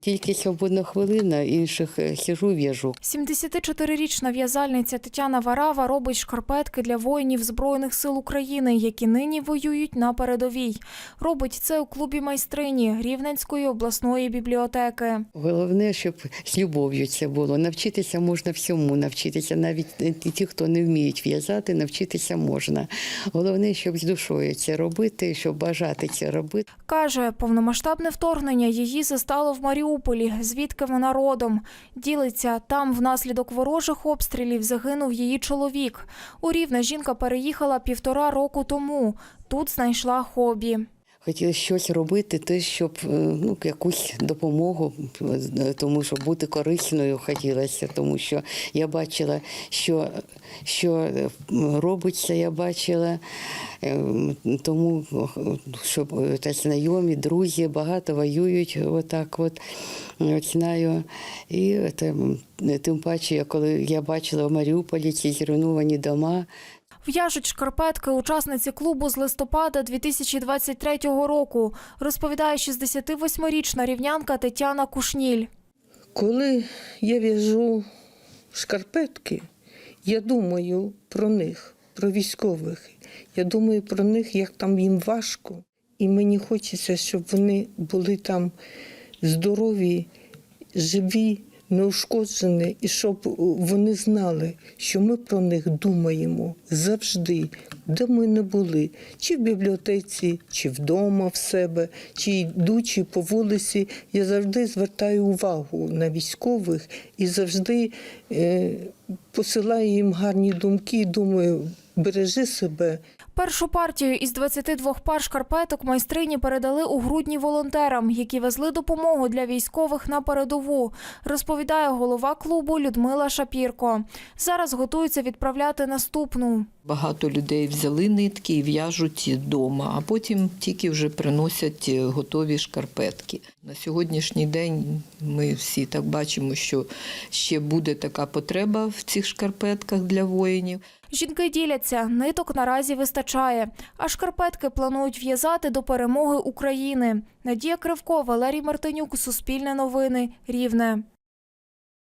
Тільки свободна хвилина, інших е, сижу, в'яжу. 74-річна в'язальниця Тетяна Варава робить шкарпетки для воїнів Збройних сил України, які нині воюють на передовій. Робить це у клубі майстрині Рівненської обласної бібліотеки. Головне, щоб з любов'ю це було. Навчитися можна всьому, навчитися навіть е, ті, хто не вміють в'язати, навчитися можна. Головне, щоб з душою це робити, щоб бажати це робити. Каже, повномасштабне вторгнення її застало в Маріуполі, звідки вона родом. Ділиться, там внаслідок ворожих обстрілів загинув її чоловік. У Рівне жінка переїхала півтора року тому. Тут знайшла хобі. Хотіла щось робити, те, щоб е, ну, якусь допомогу, е, тому що бути корисною хотілося, тому що я бачила, що, що е, робиться, я бачила, е, тому що е, та знайомі, друзі багато воюють отак от. Знаю. І це, тим паче, коли я бачила в Маріуполі ці зруйновані дома, В'яжуть шкарпетки учасниці клубу з листопада 2023 року, розповідає 68-річна рівнянка Тетяна Кушніль. Коли я в'яжу шкарпетки, я думаю про них, про військових. Я думаю про них, як там їм важко. І мені хочеться, щоб вони були там здорові, живі, неушкоджені, і щоб вони знали, що ми про них думаємо завжди, де ми не були, чи в бібліотеці, чи вдома в себе, чи йдучи по вулиці. Я завжди звертаю увагу на військових і завжди е, посилаю їм гарні думки. Думаю, бережи себе. Першу партію із 22 пар шкарпеток майстрині передали у грудні волонтерам, які везли допомогу для військових на передову, розповідає голова клубу Людмила Шапірко. Зараз готуються відправляти наступну. Багато людей взяли нитки і в'яжуть вдома, а потім тільки вже приносять е, готові шкарпетки. На сьогоднішній день ми всі так бачимо, що ще буде така потреба в цих шкарпетках для воїнів. Жінки діляться, ниток наразі вистачає, а шкарпетки планують в'язати до перемоги України. Надія Кривко, Валерій Мартинюк, Суспільне новини, Рівне.